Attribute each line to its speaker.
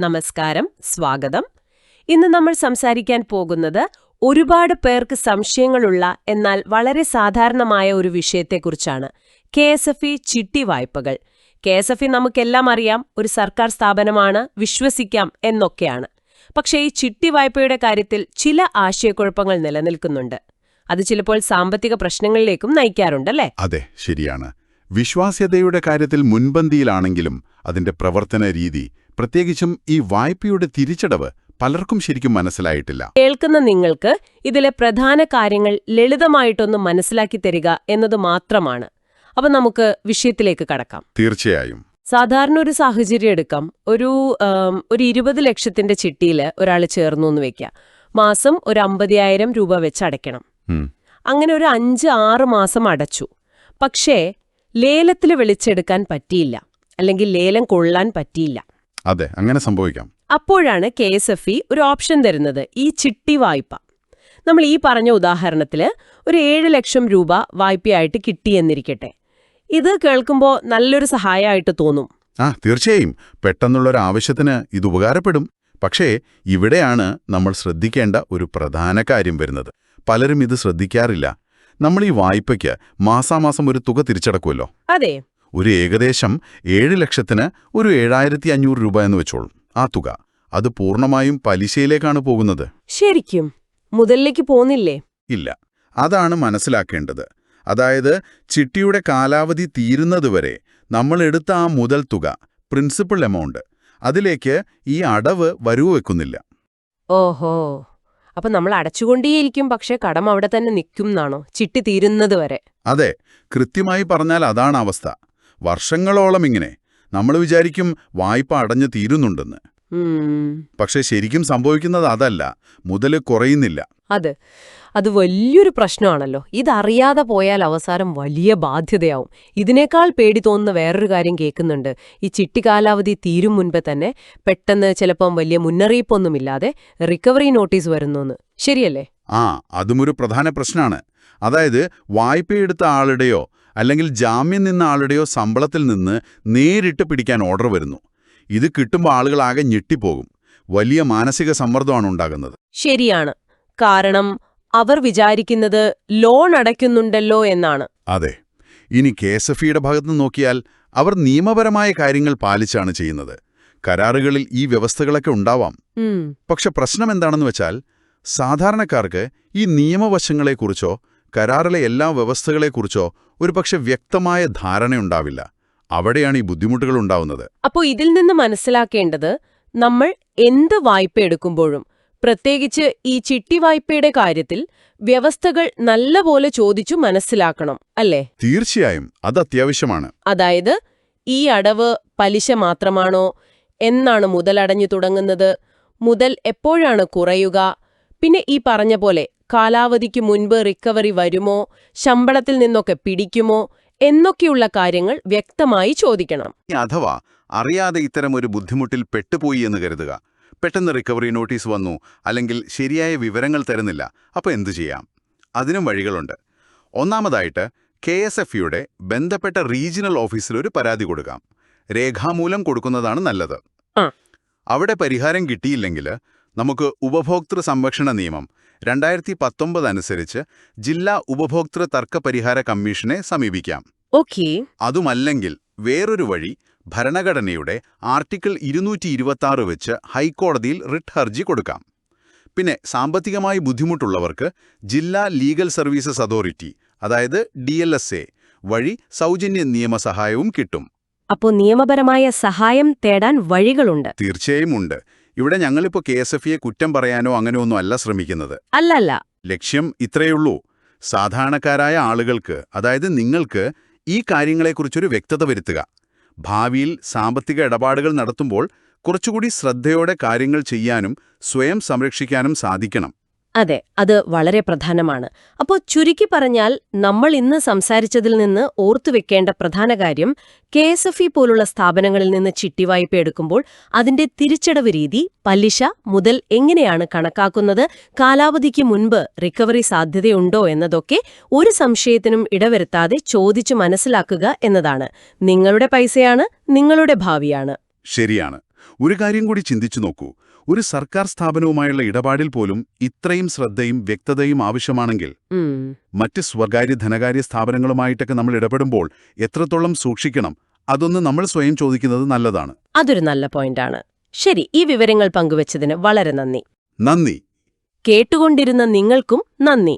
Speaker 1: നമസ്കാരം സ്വാഗതം. ഇന്ന് നമ്മൾ സംസാരിക്കാൻ പോകുന്നത് ഒരുപാട് പേർക്ക് സംശയങ്ങളുള്ള എന്നാൽ വളരെ സാധാരണമായ ഒരു വിഷയത്തെക്കുറിച്ചാണ്. കെ എസ് എഫ് ഇ ചിട്ടി വായ്പകൾ. കെ എസ് എഫ് ഇ നമുക്കെല്ലാം അറിയാം ഒരു സർക്കാർ സ്ഥാപനമാണ് വിശ്വസിക്കാം എന്നൊക്കെയാണ്. പക്ഷേ ഈ ചിട്ടി വായ്പയുടെ കാര്യത്തിൽ ചില ആശയക്കുഴപ്പങ്ങൾ നിലനിൽക്കുന്നുണ്ട്. അത് ചിലപ്പോൾ സാമ്പത്തിക പ്രശ്നങ്ങളിലേക്കും നയിക്കാറുണ്ടല്ലേ
Speaker 2: അതെ ശരിയാണ്. വിശ്വാസ്യതയുടെ കാര്യത്തിൽ മുൻപന്തിയിലാണെങ്കിലും അതിന്റെ പ്രവർത്തന രീതി പ്രത്യേകിച്ചും ഈ വായ്പയുടെ തിരിച്ചടവ് പലർക്കും ശരിക്കും മനസ്സിലായിട്ടില്ല.
Speaker 1: കേൾക്കുന്ന നിങ്ങൾക്ക് ഇതിലെ പ്രധാന കാര്യങ്ങൾ ലളിതമായിട്ടൊന്ന് മനസ്സിലാക്കി തരിക എന്നത് മാത്രമാണ്. അപ്പൊ നമുക്ക് വിഷയത്തിലേക്ക് കടക്കാം.
Speaker 2: തീർച്ചയായും.
Speaker 1: സാധാരണ ഒരു സാഹചര്യം എടുക്കാം. ഒരു ഒരു ഇരുപത് ലക്ഷത്തിന്റെ ചിട്ടിയിൽ ഒരാൾ ചേർന്നു എന്ന് വെക്കാം മാസം ഒരു അമ്പതിനായിരം രൂപ വെച്ച് അടയ്ക്കണം. അങ്ങനെ ഒരു അഞ്ച് ആറ് മാസം അടച്ചു. പക്ഷേ ലേലത്തിൽ വിളിച്ചെടുക്കാൻ പറ്റിയില്ല. അല്ലെങ്കിൽ ലേലം കൊള്ളാൻ പറ്റിയില്ല.
Speaker 2: അതെ അങ്ങനെ സംഭവിക്കാം.
Speaker 1: അപ്പോഴാണ് കെ എസ് എഫ് ഇ ഒരു ഓപ്ഷൻ തരുന്നത് ഈ ചിട്ടി വായ്പ. നമ്മൾ ഈ പറഞ്ഞ ഉദാഹരണത്തിൽ ഒരു ഏഴ് ലക്ഷം രൂപ വായ്പയായിട്ട് കിട്ടിയെന്നിരിക്കട്ടെ. ഇത് കേൾക്കുമ്പോൾ നല്ലൊരു സഹായമായിട്ട് തോന്നും.
Speaker 2: ആ തീർച്ചയായും. പെട്ടെന്നുള്ളൊരു ആവശ്യത്തിന് ഇത് ഉപകാരപ്പെടും. പക്ഷേ ഇവിടെയാണ് നമ്മൾ ശ്രദ്ധിക്കേണ്ട ഒരു പ്രധാന കാര്യം വരുന്നത്. പലരും ഇത് ശ്രദ്ധിക്കാറില്ല. നമ്മൾ ഈ വായ്പയ്ക്ക് മാസാമാസം ഒരു തുക തിരിച്ചടക്കുമല്ലോ.
Speaker 1: അതെ.
Speaker 2: ഒരു ഏകദേശം ഏഴ് ലക്ഷത്തിന് ഒരു ഏഴായിരത്തി അഞ്ഞൂറ് രൂപ എന്ന് വെച്ചോളൂ. ആ തുക. അത് പൂർണമായും പലിശയിലേക്കാണ് പോകുന്നത്.
Speaker 1: ശരിക്കും? മുതലിലേക്ക് പോകുന്നില്ലേ?
Speaker 2: ഇല്ല. അതാണ് മനസ്സിലാക്കേണ്ടത്. അതായത് ചിട്ടിയുടെ കാലാവധി തീരുന്നതുവരെ നമ്മൾ എടുത്ത ആ മുതൽ തുക പ്രിൻസിപ്പൽ എമൗണ്ട് അതിലേക്ക് ഈ അടവ് വരവ് വെക്കുന്നില്ല.
Speaker 1: ഓഹോ. അപ്പൊ നമ്മൾ അടച്ചുകൊണ്ടേയിരിക്കും പക്ഷേ കടം അവിടെ തന്നെ നിൽക്കും എന്നാണോ? ചിട്ടി തീരുന്നത് വരെ.
Speaker 2: അതെ. കൃത്യമായി പറഞ്ഞാൽ അതാണ് അവസ്ഥ. വർഷങ്ങളോളം ഇങ്ങനെ. നമ്മൾ വിചാരിക്കും വായ്പ അടഞ്ഞു തീരുന്നുണ്ടെന്ന്. പക്ഷെ ശരിക്കും സംഭവിക്കുന്നത് അതല്ല. മുതൽ കുറയുന്നില്ല.
Speaker 1: അതെ. അത് വലിയൊരു പ്രശ്നമാണല്ലോ. ഇതറിയാതെ പോയാൽ അവസാനം വലിയ ബാധ്യതയാവും. ഇതിനേക്കാൾ പേടി തോന്നുന്ന വേറൊരു കാര്യം കേൾക്കുന്നുണ്ട്. ഈ ചിട്ടി കാലാവധി തീരും മുൻപേ തന്നെ പെട്ടെന്ന് ചിലപ്പം വലിയ മുന്നറിയിപ്പൊന്നുമില്ലാതെ റിക്കവറി നോട്ടീസ് വരുന്നു ശരിയല്ലേ?
Speaker 2: ആ അതും ഒരു പ്രധാന പ്രശ്നമാണ്. അതായത് വായ്പയെടുത്ത ആളുടെയോ അല്ലെങ്കിൽ ജാമ്യം നിന്ന ആളുടെയോ ശമ്പളത്തിൽ നിന്ന് നേരിട്ട് പിടിക്കാൻ ഓർഡർ വരുന്നു. ഇത് കിട്ടുമ്പോൾ ആളുകളാകെ ഞെട്ടിപ്പോകും. വലിയ മാനസിക സമ്മർദ്ദമാണ് ഉണ്ടാകുന്നത്.
Speaker 1: ശരിയാണ്. കാരണം അവർ വിചാരിക്കുന്നത് ലോൺ അടയ്ക്കുന്നുണ്ടല്ലോ എന്നാണ്.
Speaker 2: അതെ. ഇനി കെ എസ് എഫ് ഇയുടെ ഭാഗത്ത് നോക്കിയാൽ അവർ നിയമപരമായ കാര്യങ്ങൾ പാലിച്ചാണ് ചെയ്യുന്നത്. കരാറുകളിൽ ഈ വ്യവസ്ഥകളൊക്കെ ഉണ്ടാവാം. പക്ഷെ പ്രശ്നം എന്താണെന്ന് വെച്ചാൽ സാധാരണക്കാർക്ക് ഈ നിയമവശങ്ങളെക്കുറിച്ചോ കരാറിലെ എല്ലാ വ്യവസ്ഥകളെക്കുറിച്ചോ ഒരുപക്ഷെ വ്യക്തമായ ധാരണയുണ്ടാവില്ല. അവിടെയാണ് ഈ ബുദ്ധിമുട്ടുകൾ ഉണ്ടാവുന്നത്.
Speaker 1: അപ്പോൾ ഇതിൽ നിന്ന് മനസ്സിലാക്കേണ്ടത് നമ്മൾ എന്ത് വായ്പ എടുക്കുമ്പോഴും പ്രത്യേകിച്ച് ഈ ചിട്ടി വായ്പയുടെ കാര്യത്തിൽ വ്യവസ്ഥകൾ നല്ലപോലെ ചോദിച്ചു മനസ്സിലാക്കണം അല്ലേ?
Speaker 2: തീർച്ചയായും. അത് അത്യാവശ്യമാണ്.
Speaker 1: അതായത് ഈ അടവ് പലിശ മാത്രമാണോ? എന്നാണ് മുതലടഞ്ഞു തുടങ്ങുന്നത്. മുതൽ എപ്പോഴാണ് കുറയുക? പിന്നെ ഈ പറഞ്ഞ പോലെ കാലാവധിക്ക് മുൻപ് റിക്കവറി വരുമോ ശമ്പളത്തിൽ നിന്നൊക്കെ പിടിക്കുമോ എന്നൊക്കെയുള്ള കാര്യങ്ങൾ വ്യക്തമായി ചോദിക്കണം.
Speaker 2: അഥവാ അറിയാതെ ഇത്തരം ഒരു ബുദ്ധിമുട്ടിൽ പെട്ടുപോയി എന്ന് കരുതുക. പെട്ടെന്ന് റിക്കവറി നോട്ടീസ് വന്നു അല്ലെങ്കിൽ ശരിയായ വിവരങ്ങൾ തരുന്നില്ല അപ്പോൾ എന്തു ചെയ്യാം? അതിനും വഴികളുണ്ട്. ഒന്നാമതായിട്ട് കെ എസ് എഫ് യുടെ ബന്ധപ്പെട്ട റീജിയണൽ ഓഫീസിൽ ഒരു പരാതി കൊടുക്കാം. രേഖാമൂലം കൊടുക്കുന്നതാണ് നല്ലത്. അവിടെ പരിഹാരം കിട്ടിയില്ലെങ്കിൽ നമുക്ക് ഉപഭോക്തൃ സംരക്ഷണ നിയമം രണ്ടായിരത്തി പത്തൊമ്പത് അനുസരിച്ച് ജില്ലാ ഉപഭോക്തൃ തർക്ക പരിഹാര കമ്മീഷനെ സമീപിക്കാം.
Speaker 1: ഓക്കെ.
Speaker 2: അതുമല്ലെങ്കിൽ വേറൊരു വഴി ഭരണഘടനയുടെ ആർട്ടിക്കിൾ ഇരുന്നൂറ്റി ഇരുപത്താറ് വെച്ച് ഹൈക്കോടതിയിൽ റിട്ട് ഹർജി കൊടുക്കാം. പിന്നെ സാമ്പത്തികമായി ബുദ്ധിമുട്ടുള്ളവർക്ക് ജില്ലാ ലീഗൽ സർവീസസ് അതോറിറ്റി അതായത് ഡി വഴി സൗജന്യ നിയമസഹായവും കിട്ടും.
Speaker 1: അപ്പോൾ നിയമപരമായ സഹായം തേടാൻ വഴികളുണ്ട്.
Speaker 2: തീർച്ചയായും ഉണ്ട്. ഇവിടെ ഞങ്ങളിപ്പോൾ കെ എസ് എഫ് ഇയെ കുറ്റം പറയാനോ അങ്ങനെയൊന്നും അല്ല ശ്രമിക്കുന്നത്.
Speaker 1: അല്ലല്ല.
Speaker 2: ലക്ഷ്യം ഇത്രയുള്ളൂ സാധാരണക്കാരായ ആളുകൾക്ക് അതായത് നിങ്ങൾക്ക് ഈ കാര്യങ്ങളെക്കുറിച്ചൊരു വ്യക്തത വരുത്തുക. ഭാവിയിൽ സാമ്പത്തിക ഇടപാടുകൾ നടത്തുമ്പോൾ കുറച്ചുകൂടി ശ്രദ്ധയോടെ കാര്യങ്ങൾ ചെയ്യാനും സ്വയം സംരക്ഷിക്കാനും സാധിക്കണം.
Speaker 1: അതെ അത് വളരെ പ്രധാനമാണ്. അപ്പോൾ ചുരുക്കി പറഞ്ഞാൽ നമ്മൾ ഇന്ന് സംസാരിച്ചതിൽ നിന്ന് ഓർത്തുവെക്കേണ്ട പ്രധാന കാര്യം കെ എസ് എഫ് ഇ പോലുള്ള സ്ഥാപനങ്ങളിൽ നിന്ന് ചിട്ടിവായ്പ എടുക്കുമ്പോൾ അതിന്റെ തിരിച്ചടവ് രീതി പലിശ മുതൽ എങ്ങനെയാണ് കണക്കാക്കുന്നത് കാലാവധിക്ക് മുൻപ് റിക്കവറി സാധ്യതയുണ്ടോ എന്നതൊക്കെ ഒരു സംശയത്തിനും ഇടവരുത്താതെ ചോദിച്ചു മനസ്സിലാക്കുക എന്നതാണ്. നിങ്ങളുടെ പൈസയാണ് നിങ്ങളുടെ ഭാവിയാണ്.
Speaker 2: ശരിയാണ്. ഒരു കാര്യം കൂടി ചിന്തിച്ചു നോക്കൂ. ഒരു സർക്കാർ സ്ഥാപനവുമായുള്ള ഇടപാടിൽ പോലും ഇത്രയും ശ്രദ്ധയും വ്യക്തതയും ആവശ്യമാണെങ്കിൽ മറ്റ് സ്വകാര്യ ധനകാര്യ സ്ഥാപനങ്ങളുമായിട്ടൊക്കെ നമ്മൾ ഇടപെടുമ്പോൾ എത്രത്തോളം സൂക്ഷിക്കണം അതൊന്ന് നമ്മൾ സ്വയം ചോദിക്കുന്നത് നല്ലതാണ്.
Speaker 1: അതൊരു നല്ല പോയിന്റാണ്. ശരി ഈ വിവരങ്ങൾ പങ്കുവച്ചതിന് വളരെ നന്ദി.
Speaker 2: നന്ദി.
Speaker 1: കേട്ടുകൊണ്ടിരുന്ന നിങ്ങൾക്കും നന്ദി.